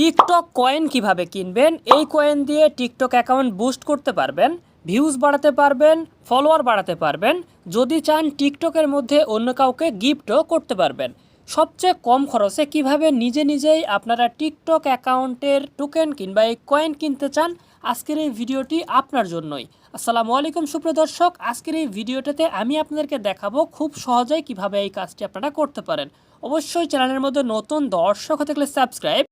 TikTok coin কীভাবে কিনবেন? এই কয়েন দিয়ে টিকটক অ্যাকাউন্ট বুস্ট করতে পারবেন, ভিউজ বাড়াতে পারবেন, ফলোয়ার বাড়াতে পারবেন। যদি চান টিকটকের মধ্যে অন্য কাউকে গিফটও করতে পারবেন। সবচেয়ে কম খরচে কীভাবে নিজে নিজেই আপনারা টিকটক অ্যাকাউন্টের টোকেন কিংবা এই কয়েন কিনতে চান, আজকের এই ভিডিওটি আপনার জন্যই। আসসালামু আলাইকুম, সুপ্রিয় দর্শক। আজকের এই ভিডিওটাতে আমি আপনাদেরকে দেখাবো খুব সহজেই কীভাবে এই কাজটি আপনারা করতে পারেন। অবশ্যই চ্যানেলের মধ্যে নতুন দর্শক হতে গেলে সাবস্ক্রাইব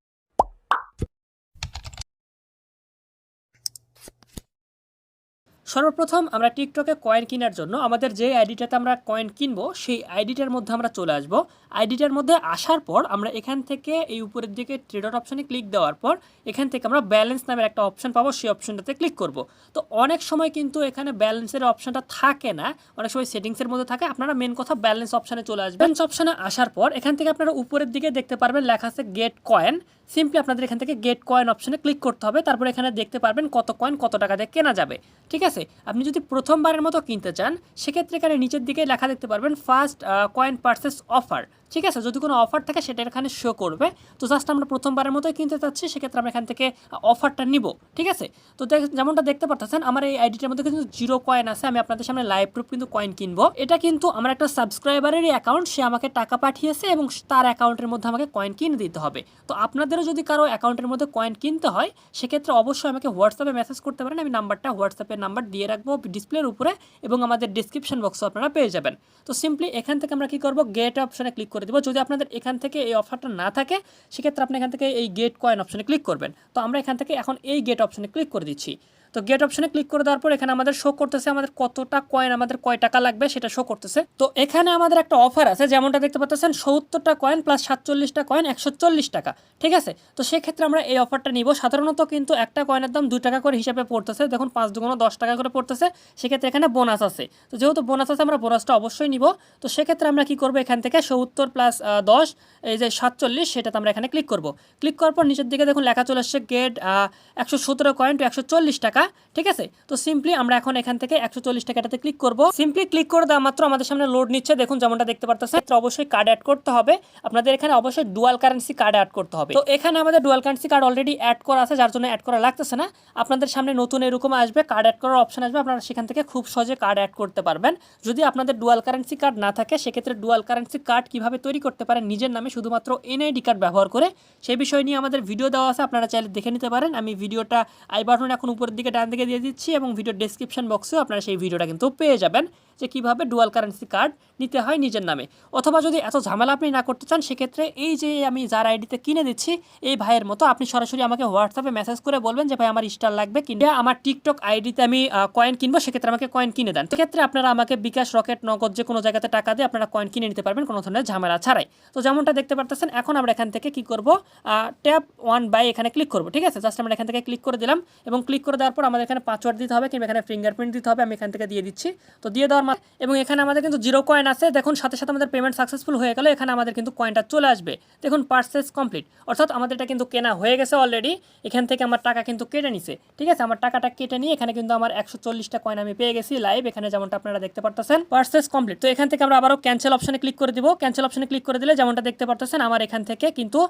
সর্বপ্রথম আমরা টিকটকে কয়েন কেনার জন্য আমাদের যে আইডিটাতে আমরা কয়েন কিনবো, সেই আইডিটার মধ্যে আমরা চলে আসব। আইডিটার মধ্যে আসার পর আমরা এখান থেকে এই উপরের দিকে ট্রেডার অপশনে ক্লিক দেওয়ার পর এখান থেকে আমরা ব্যালেন্স নামের একটা অপশন পাবো, সেই অপশনটাতে ক্লিক করব। তো অনেক সময় কিন্তু এখানে ব্যালেন্সের অপশনটা থাকে না, অনেক সময় সেটিংসের মধ্যে থাকে। আপনারা মেন কথা ব্যালেন্স অপশানে চলে আসবেন। ব্যালেন্স অপশনে আসার পর এখান থেকে আপনারা উপরের দিকে দেখতে পারবেন লেখা আছে গেট কয়েন। সিম্পলি আপনাদের এখান থেকে গেট কয়েন অপশনে ক্লিক করতে হবে। তারপর এখানে দেখতে পারবেন কত কয়েন, কত টাকা দিয়ে কেনা যাবে। ঠিক আছে? আপনি যদি প্রথমবারের মতো কিনতে চান, সেক্ষেত্রে এখানে নিচের দিকে লেখা দেখতে পারবেন ফার্স্ট কয়েন পার্সেস অফার ঠিক আছে? যদি কোনো অফার থাকে, সেটা এখানে শো করবে। তো জাস্ট আমরা প্রথমবারের মতোই কিনতে চাচ্ছি, সেক্ষেত্রে আমরা এখান থেকে অফারটা নিব। ঠিক আছে? তো দেখ- যেমনটা দেখতে পাচ্ছেন আমার এই আইডিটার মধ্যে কিন্তু জিরো কয়েন আছে। আমি আপনাদের সামনে লাইভ প্রুফ কিন্তু কয়েন কিনবো। এটা কিন্তু আমার একটা সাবস্ক্রাইবারেরই অ্যাকাউন্ট সে আমাকে টাকা পাঠিয়েছে এবং তার অ্যাকাউন্টের মধ্যে আমাকে কয়েন কিনে দিতে হবে। তো আপনাদেরও যদি কারও অ্যাকাউন্টের মধ্যে কয়েন কিনতে হয়, সেক্ষেত্রে অবশ্যই আমাকে হোয়াটসঅ্যাপে মেসেজ করতে পারেন। আমি নাম্বারটা হোয়াটসঅ্যাপের নাম্বার দিয়ে রাখব ডিসপ্লের উপরে এবং আমাদের ডিসক্রিপশন বক্সও আপনারা পেয়ে যাবেন। তো সিম্পলি এখান থেকে আমরা কি করব? গেট অপশানে ক্লিক করে দেবো। যদি আপনাদের এখান থেকে এই অফারটা না থাকে, সেক্ষেত্রে আপনি এখান থেকে এই গেট কয়েন অপশানে ক্লিক করবেন। তো আমরা এখান থেকে এখন এই গেট অপশানে ক্লিক করে দিচ্ছি। তো গেট অপশনে ক্লিক করে দেওয়ার পর এখানে আমাদের শো করতেছে আমাদের কতটা কয়েন আমাদের কয় টাকা লাগবে সেটা শো করতেছে। তো এখানে আমাদের একটা অফার আছে, যেমনটা দেখতে পাচ্ছেন, সত্তরটা কয়েন প্লাস সাতচল্লিশটা কয়েন একশো চল্লিশ টাকা, ঠিক আছে? তো সেক্ষেত্রে আমরা এই অফারটা নিব। সাধারণত কিন্তু একটা কয়েনের দাম দুই টাকা করে হিসাবে পড়তেছে। দেখুন, পাঁচ দুগুণ দশ টাকা করে পড়তেছে। সেক্ষেত্রে এখানে বোনাস আছে। তো যেহেতু বোনাস আছে, আমরা বোনাসটা অবশ্যই নিব। তো সেক্ষেত্রে আমরা কি করব এখান থেকে? সত্তর প্লাস দশ, এই যে সাতচল্লিশ, সেটাতে আমরা এখানে ক্লিক করব। ক্লিক করার পর নিচের দিকে দেখুন লেখা চলে আসছে গেট একশো সতেরো কয়েন টু একশো চল্লিশ টাকা, ঠিক আছে? তো সিম্পলি আমরা এখন এখান থেকে একশো চল্লিশ টাকাটাতে ক্লিক করব। সিম্পলি ক্লিক করে দেওয়া মাত্র আমাদের সামনে লোড নিচ্ছে। দেখুন যেমনটা দেখতে পারতেছে অবশ্যই কার্ড অ্যাড করতে হবে। আপনাদের এখানে অবশ্যই ডুয়াল কারেন্সি কার্ড অ্যাড করতে হবে। তো এখানে আমাদের dual currency card already add করা আছে, যার জন্য অ্যাড করা লাগতেছে না। আপনাদের সামনে নতুন এরকম আসবে কার্ড অ্যাড করার অপশন আসবে, আপনারা সেখান থেকে খুব সহজে কার্ড অ্যাড করতে পারবেন। যদি আপনাদের ডুয়াল কারেন্সি কার্ড না থাকে, সেক্ষেত্রে ডুয়াল কারেন্সি কার্ড কীভাবে তৈরি করতে পারেন, নিজের নামে শুধুমাত্র এনআইডি কার্ড ব্যবহার করে, সেই বিষয় নিয়ে আমাদের ভিডিও দেওয়া আছে, আপনারা চাইলে দেখে নিতে পারেন। আমি ভিডিওটা আই বাটন এখন উপরের দিকে ডান দিকে দিয়ে দিচ্ছি এবং ভিডিও ডেসক্রিপশন বক্সেও আপনারা সেই ভিডিওটা কিন্তু পেয়ে যাবেন। যে কীভাবে ডুয়াল কারেন্সি কার্ড নিতে হয় নিজের নামে। অথবা যদি এত ঝামেলা আপনি না করতে চান, সেক্ষেত্রে এই যে আমি যার আইডিতে কিনে দিচ্ছি, এই ভাইয়ের মতো আপনি সরাসরি আমাকে হোয়াটসঅ্যাপে মেসেজ করে বলবেন যে, ভাই, আমার স্টার লাগবে কিংবা আমার টিকটক আইডিতে আমি কয়েন কিনবো, সেক্ষেত্রে আমাকে কয়েন কিনে দেন। সেক্ষেত্রে আপনারা আমাকে বিকাশ, রকেট, নগদ যে কোনো জায়গাতে টাকা দিয়ে আপনারা কয়েন কিনে নিতে পারবেন, কোনো ধরনের ঝামেলা ছাড়াই। তো যেমনটা দেখতে পারতেছেন, এখন আমরা এখান থেকে কি করব? ট্যাপ ওয়ান বাই এখানে ক্লিক করব, ঠিক আছে? জাস্ট আমরা এখান থেকে ক্লিক করে দিলাম এবং ক্লিক করে দেওয়ার পর আমাদের এখানে পাসওয়ার্ড দিতে হবে কিংবা এখানে ফিঙ্গারপ্রিন্ট দিতে হবে, আমি এখান থেকে দিয়ে দিচ্ছি। তো দিয়ে দেওয়ার মা- এবং এখানে আমাদের কিন্তু জিরো কয়েন আছে। দেখুন, সাথে সাথে আমাদের পেমেন্ট সাকসেসফুল হয়ে গেলে। এখানে আমাদের কিন্তু কয়েনটা চলে আসবে। দেখুন পার্সেস কমপ্লিট অর্থাৎ আমাদের এটা কিন্তু কেনা হয়ে গেছে অলরেডি এখান থেকে আমার টাকা কিন্তু কেটে নিছে। ঠিক আছে? আমার টাকাটা কেটে নিয়ে এখানে কিন্তু আমার একশো চল্লিশটা কয়েন আমি পেয়ে গেছি লাইভ এখানে যেমনটা আপনারা দেখতে পারতেছেন পার্সেস কমপ্লিট তো এখান থেকে আমরা আবারও ক্যান্সেল অপশনে ক্লিক করে দিব। ক্যান্সেল অপশনে ক্লিক করে দিলে যেমনটা দেখতে পারতেছেন, আমার এখান থেকে কিন্তু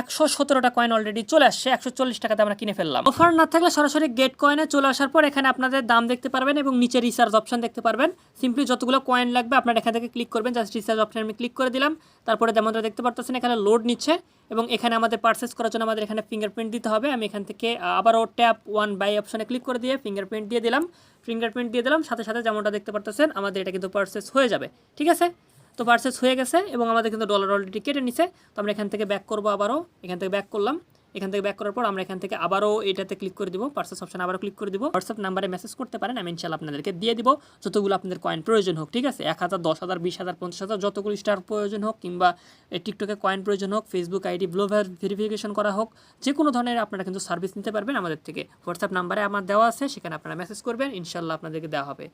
একশো সতেরোটা কয়েন অলরেডি চলে আসছে। একশো চল্লিশ টাকাতে আমরা কিনে ফেললাম। অফার না থাকলে সরাসরি গেট কয়েনে চলে আসার পর এখানে আপনাদের দাম দেখতে পারবেন এবং নিচে রিচার্জ অপশন দেখতে পারবেন। সিম্পলি যতগুলো কয়েন লাগবে, আপনারা এখান থেকে ক্লিক করবেন জাস্ট রিচার্জ অপশনে আমি ক্লিক করে দিলাম। তারপরে যেমনটা দেখতে পারতেছেন, এখানে লোড নিচ্ছে এবং এখানে আমাদের পার্সেস করার জন্য আমাদের এখানে ফিঙ্গারপ্রিন্ট দিতে হবে। আমি এখান থেকে আবারও ট্যাপ ওয়ান বাই অপশানে ক্লিক করে দিয়ে ফিঙ্গারপ্রিন্ট দিয়ে দিলাম। ফিঙ্গারপ্রিন্ট দিয়ে দিলাম, সাথে সাথে যেমনটা দেখতে পারতেছেন, আমাদের এটা কিন্তু পার্সেস হয়ে যাবে। ঠিক আছে? তো পার্সেস হয়ে গেছে এবং আমাদের কিন্তু ডলার অলরেডি কেটে নিছে। তো আমরা এখান থেকে ব্যাক করব আবারও। এখান থেকে ব্যাক করলাম। এখান থেকে ব্যাক করার পর আমরা এখান থেকে আবারও এটাতে ক্লিক করে দিব পার্সেস অপশন আবারও ক্লিক করে দিব। হোয়াটসঅ্যাপ নাম্বারে মেসেজ করতে পারেন, আমি ইনশাল্লাহ আপনাদেরকে দিয়ে দিব। যতগুলো আপনাদের কয়েন প্রয়োজন হোক, ঠিক আছে? এক হাজার, দশ হাজার, বিশ হাজার, পঞ্চাশ হাজার, যতগুলো স্টার প্রয়োজন হোক, কিংবা টিকটকে কয়েন প্রয়োজন হোক ফেসবুক আইডি ব্লো ভেরিফিকেশন করা হোক যে কোনো ধরনের আপনারা কিন্তু সার্ভিস নিতে পারবেন আমাদের থেকে। হোয়াটসঅ্যাপ নাম্বারে আমার দেওয়া আছে, সেখানে আপনারা মেসেজ করবেন ইনশাল্লাহ আপনাদেরকে দেওয়া হবে।